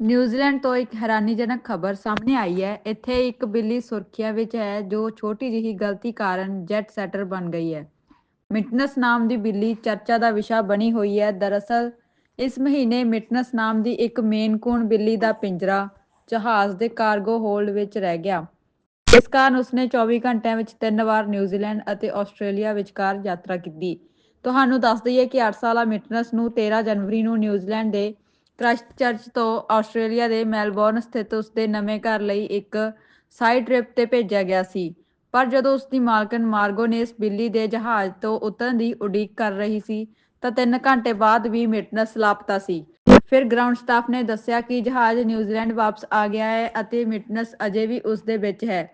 New Zealand ਤੋਂ ਇੱਕ ਹੈਰਾਨੀਜਨਕ ਖਬਰ ਸਾਹਮਣੇ ਆਈ ਹੈ। ਇੱਥੇ ਇੱਕ ਬਿੱਲੀ ਸੁਰਖੀਆਂ ਵਿੱਚ ਹੈ, ਜੋ ਛੋਟੀ ਜਿਹੀ ਗਲਤੀ ਕਾਰਨ ਜੈਟ ਸੈਟਰ ਬਣ ਗਈ ਹੈ। ਮਿਟਨਸ ਨਾਮ ਦੀ ਬਿੱਲੀ ਚਰਚਾ ਦਾ ਵਿਸ਼ਾ ਬਣੀ ਹੋਈ ਹੈ। ਦਰਅਸਲ, ਇਸ ਮਹੀਨੇ ਮਿਟਨਸ ਨਾਮ ਦੀ ਇੱਕ ਮੇਨ ਕੂਨ ਬਿੱਲੀ ਦਾ ਪਿੰਜਰਾ ਜਹਾਜ਼ ਦੇ ਕਾਰਗੋ ਹੋਲਡ ਵਿੱਚ ਰਹਿ ਗਿਆ। ਇਸ ਕਾਰਨ ਉਸਨੇ 24 ਘੰਟਿਆਂ ਵਿੱਚ ਤਿੰਨ ਵਾਰ ਨਿਊਜ਼ੀਲੈਂਡ ਅਤੇ ਆਸਟ੍ਰੇਲੀਆ ਵਿਚਕਾਰ ਯਾਤਰਾ ਕੀਤੀ। ਤੁਹਾਨੂੰ ਦੱਸ ਦਈਏ ਕਿ 8 ਸਾਲਾ ਮਿਟਨਸ ਨੂੰ 13 ਜਨਵਰੀ ਨੂੰ ਨਿਊਜ਼ੀਲੈਂਡ ਦੇ ਕ੍ਰਾਈਸਟਚਰਚ ਤੋਂ ਆਸਟ੍ਰੇਲੀਆ ਦੇ ਮੈਲਬੌਰਨ ਸਥਿਤ ਉਸਦੇ ਨਵੇਂ ਘਰ ਲਈ ਇੱਕ ਸਾਈਡ ਟ੍ਰਿਪ ਤੇ ਭੇਜਿਆ ਗਿਆ ਸੀ। ਪਰ ਜਦੋਂ ਉਸਦੀ ਮਾਲਕਨ ਮਾਰਗੋ ਨੇ ਇਸ ਬਿੱਲੀ ਦੇ ਜਹਾਜ਼ ਤੋਂ ਉਤਰਨ ਦੀ ਉਡੀਕ ਕਰ ਰਹੀ ਸੀ, ਤਾਂ 3 ਘੰਟੇ ਬਾਅਦ ਵੀ ਮਿਟਨਸ ਲਾਪਤਾ ਸੀ। ਫਿਰ ਗਰਾਊਂਡ ਸਟਾਫ ਨੇ ਦੱਸਿਆ ਕਿ ਜਹਾਜ਼ ਨਿਊਜ਼ੀਲੈਂਡ ਵਾਪਸ ਆ ਗਿਆ ਹੈ ਅਤੇ ਮਿਟਨਸ ਅਜੇ ਵੀ ਉਸ ਦੇ ਵਿੱਚ ਹੈ।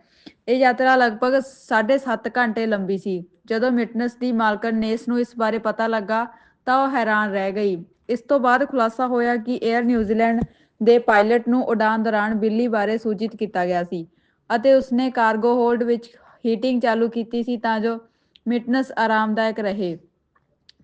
ਇਹ ਯਾਤਰਾ ਲਗਭਗ 7.5 ਘੰਟੇ ਲੰਬੀ ਸੀ। ਜਦੋਂ ਮਿਟਨਸ ਦੀ ਮਾਲਕਨ ਨੇ ਇਸ ਨੂੰ ਇਸ ਬਾਰੇ ਪਤਾ ਲੱਗਾ, ਤਾਂ ਉਹ ਹੈਰਾਨ ਰਹਿ ਗਈ। ਇਸ ਤੋਂ ਬਾਅਦ ਖੁਲਾਸਾ ਹੋਇਆ ਕਿ 에ਅਰ ਨਿਊਜ਼ੀਲੈਂਡ ਦੇ ਪਾਇਲਟ ਨੂੰ ਉਡਾਨ ਦੌਰਾਨ ਬਿੱਲੀ ਬਾਰੇ ਸੂਚਿਤ ਕੀਤਾ ਗਿਆ ਸੀ ਅਤੇ ਉਸਨੇ ਕਾਰਗੋ ਹੋਲਡ ਵਿੱਚ ਹੀਟਿੰਗ ਚਾਲੂ ਕੀਤੀ ਸੀ ਤਾਂ ਜੋ ਮਿਟਨਸ ਆਰਾਮਦਾਇਕ ਰਹੇ।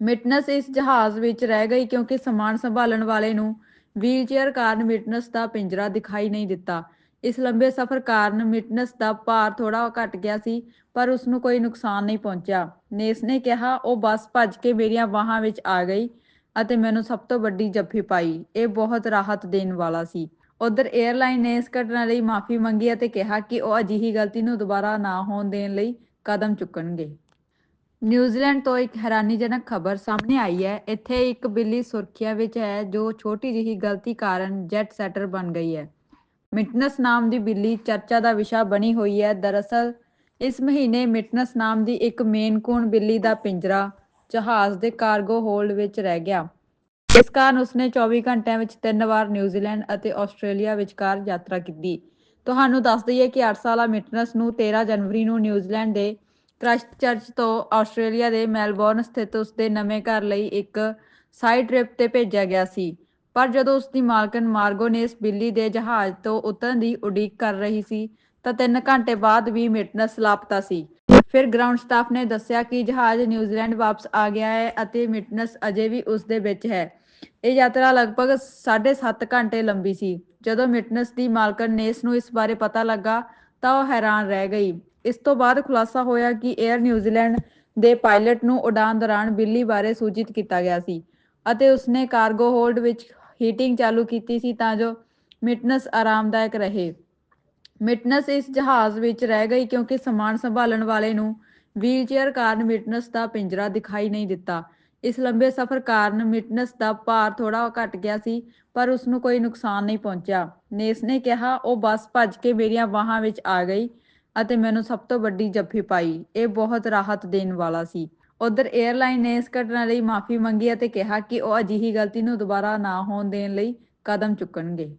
ਮਿਟਨਸ ਇਸ ਜਹਾਜ਼ ਵਿੱਚ ਰਹਿ ਗਈ ਕਿਉਂਕਿ ਸਮਾਨ ਸੰਭਾਲਣ ਵਾਲੇ ਨੂੰ ਵੀਲਚੇਅਰ ਕਾਰਨ ਮਿਟਨਸ ਦਾ ਪਿੰਜਰਾ ਦਿਖਾਈ ਨਹੀਂ ਦਿੱਤਾ। ਇਸ ਲੰਬੇ ਸਫ਼ਰ ਕਾਰਨ ਮਿਟਨਸ ਦਾ ਭਾਰ ਥੋੜਾ ਘਟ ਗਿਆ ਸੀ, ਪਰ ਉਸ ਨੂੰ ਕੋਈ ਨੁਕਸਾਨ ਨਹੀਂ ਪਹੁੰਚਿਆ। ਨੇਸ ਨੇ ਕਿਹਾ, ਉਹ ਬੱਸ ਭੱਜ ਕੇ ਮੇਰੀਆਂ ਬਾਹਾਂ ਵਿੱਚ ਆ ਗਈ। ਅਤੇ ਮੈਨੂੰ ਸਭ ਤੋਂ ਵੱਡੀ ਜੱਫੀ ਪਾਈ। ਇਹ ਬਹੁਤ ਰਾਹਤ ਦੇਣ ਵਾਲਾ ਸੀ। ਉਧਰ 에ਅਰਲਾਈਨ ਨੇ ਇਸ ਘਟਨਾ ਲਈ ਮਾਫੀ ਮੰਗੀ ਅਤੇ ਕਿਹਾ ਕਿ ਉਹ ਅਜਿਹੀ ਗਲਤੀ ਨੂੰ ਦੁਬਾਰਾ ਨਾ ਹੋਣ ਦੇਣ ਲਈ ਕਦਮ ਚੁੱਕਣਗੇ। ਨਿਊਜ਼ੀਲੈਂਡ ਤੋਂ ਇੱਕ ਹੈਰਾਨੀਜਨਕ ਖਬਰ ਸਾਹਮਣੇ ਆਈ ਹੈ। ਇੱਥੇ ਇੱਕ ਬਿੱਲੀ ਸੁਰੱਖਿਆ ਵਿੱਚ ਹੈ, ਜੋ ਛੋਟੀ ਜਿਹੀ ਗਲਤੀ ਕਾਰਨ ਜੈਟ ਸੈਟਰ ਬਣ ਗਈ ਹੈ। ਮਿਟਨਸ ਨਾਮ ਦੀ ਬਿੱਲੀ ਚਰਚਾ ਦਾ ਵਿਸ਼ਾ ਬਣੀ ਹੋਈ ਹੈ। ਦਰਅਸਲ, ਇਸ ਮਹੀਨੇ ਮਿਟਨਸ ਨਾਮ ਦੀ ਇੱਕ ਮੇਨ ਕੂਨ ਬਿੱਲੀ ਦਾ ਪਿੰਜਰਾ ਜਹਾਜ਼ ਦੇ ਕਾਰਗੋ ਹੋਲਡ ਵਿੱਚ ਰਹਿ ਗਿਆ। ਇਸ ਕਾਰਨ ਉਸਨੇ 24 ਘੰਟਿਆਂ ਵਿੱਚ ਤਿੰਨ ਵਾਰ ਨਿਊਜ਼ੀਲੈਂਡ ਅਤੇ ਆਸਟ੍ਰੇਲੀਆ ਵਿਚਕਾਰ ਯਾਤਰਾ ਕੀਤੀ। ਤੁਹਾਨੂੰ ਦੱਸ ਦਈਏ ਕਿ 8 ਸਾਲਾ ਮਿਟਨਸ ਨੂੰ 13 ਜਨਵਰੀ ਨੂੰ ਨਿਊਜ਼ੀਲੈਂਡ ਦੇ ਕ੍ਰਾਈਸਟਚਰਚ ਤੋਂ ਆਸਟ੍ਰੇਲੀਆ ਦੇ ਮੈਲਬੌਰਨ ਸਥਿਤ ਉਸਦੇ ਨਵੇਂ ਘਰ ਲਈ ਇੱਕ ਸਾਈਡ ਟ੍ਰਿਪ ਤੇ ਭੇਜਿਆ ਗਿਆ ਸੀ। ਪਰ ਜਦੋਂ ਉਸਦੀ ਮਾਲਕਨ ਮਾਰਗੋ ਨੇ ਇਸ ਬਿੱਲੀ ਦੇ ਜਹਾਜ਼ ਤੋਂ ਉਤਰਨ ਦੀ ਉਡੀਕ ਕਰ ਰਹੀ ਸੀ ਤਾਂ 3 ਘੰਟੇ ਬਾਅਦ ਵੀ ਮਿਟਨਸ ਲਾਪਤਾ ਸੀ। ਫਿਰ ਗਰਾਊਂਡ ਸਟਾਫ ਨੇ ਦੱਸਿਆ ਕਿ ਜਹਾਜ਼ ਨਿਊਜ਼ੀਲੈਂਡ ਵਾਪਸ ਆ ਗਿਆ ਹੈ ਅਤੇ ਮਿਟਨਸ ਅਜੇ ਵੀ ਉਸ ਦੇ ਵਿੱਚ ਹੈ। ਇਹ ਯਾਤਰਾ ਲਗਭਗ 7.5 ਘੰਟੇ ਲੰਬੀ ਸੀ। ਜਦੋਂ ਮਿਟਨਸ ਦੀ ਮਾਲਕਨ ਨੇ ਨੂੰ ਇਸ ਬਾਰੇ ਪਤਾ ਲੱਗਾ, ਤਾਂ ਉਹ ਹੈਰਾਨ ਰਹਿ ਗਈ। ਇਸ ਤੋਂ ਬਾਅਦ ਖੁਲਾਸਾ ਹੋਇਆ ਕਿ 에ਅਰ ਨਿਊਜ਼ੀਲੈਂਡ ਦੇ ਪਾਇਲਟ ਨੂੰ ਉਡਾਨ ਦੌਰਾਨ ਬਿੱਲੀ ਬਾਰੇ ਸੂਚਿਤ ਕੀਤਾ ਗਿਆ ਸੀ ਅਤੇ ਉਸਨੇ ਕਾਰਗੋ ਹੋਲਡ ਵਿੱਚ ਹੀਟਿੰਗ ਚਾਲੂ ਕੀਤੀ ਸੀ ਤਾਂ ਜੋ ਮਿਟਨਸ ਆਰਾਮਦਾਇਕ ਰਹੇ। ਮਿਟਨਸ ਇਸ ਜਹਾਜ਼ ਵਿੱਚ ਰਹਿ ਗਈ ਕਿਉਂਕਿ ਸਮਾਨ ਸੰਭਾਲਣ ਵਾਲੇ ਨੂੰ ਵੀਲਚੇਅਰ ਕਾਰਨ ਮਿਟਨਸ ਦਾ ਪਿੰਜਰਾ ਦਿਖਾਈ ਨਹੀਂ ਦਿੱਤਾ। ਇਸ ਲੰਬੇ ਸਫ਼ਰ ਕਾਰਨ ਮਿਟਨਸ ਦਾ ਭਾਰ ਥੋੜਾ ਘਟ ਗਿਆ ਸੀ, ਪਰ ਉਸ ਨੂੰ ਕੋਈ ਨੁਕਸਾਨ ਨਹੀਂ ਪਹੁੰਚਿਆ। ਨੇਸ ਨੇ ਕਿਹਾ, ਉਹ ਬੱਸ ਭੱਜ ਕੇ ਮੇਰੀਆਂ ਬਾਹਾਂ ਵਿੱਚ ਆ ਗਈ ਅਤੇ ਮੈਨੂੰ ਸਭ ਤੋਂ ਵੱਡੀ ਜੱਫੀ ਪਾਈ। ਇਹ ਬਹੁਤ ਰਾਹਤ ਦੇਣ ਵਾਲਾ ਸੀ। ਉਧਰ 에ਅਰਲਾਈਨ ਨੇ ਇਸ ਘਟਨਾ ਲਈ ਮਾਫੀ ਮੰਗੀ ਅਤੇ ਕਿਹਾ ਕਿ ਉਹ ਅਜਿਹੀ ਗਲਤੀ ਨੂੰ ਦੁਬਾਰਾ ਨਾ ਹੋਣ ਦੇਣ ਲਈ ਕਦਮ ਚੁੱਕਣਗੇ।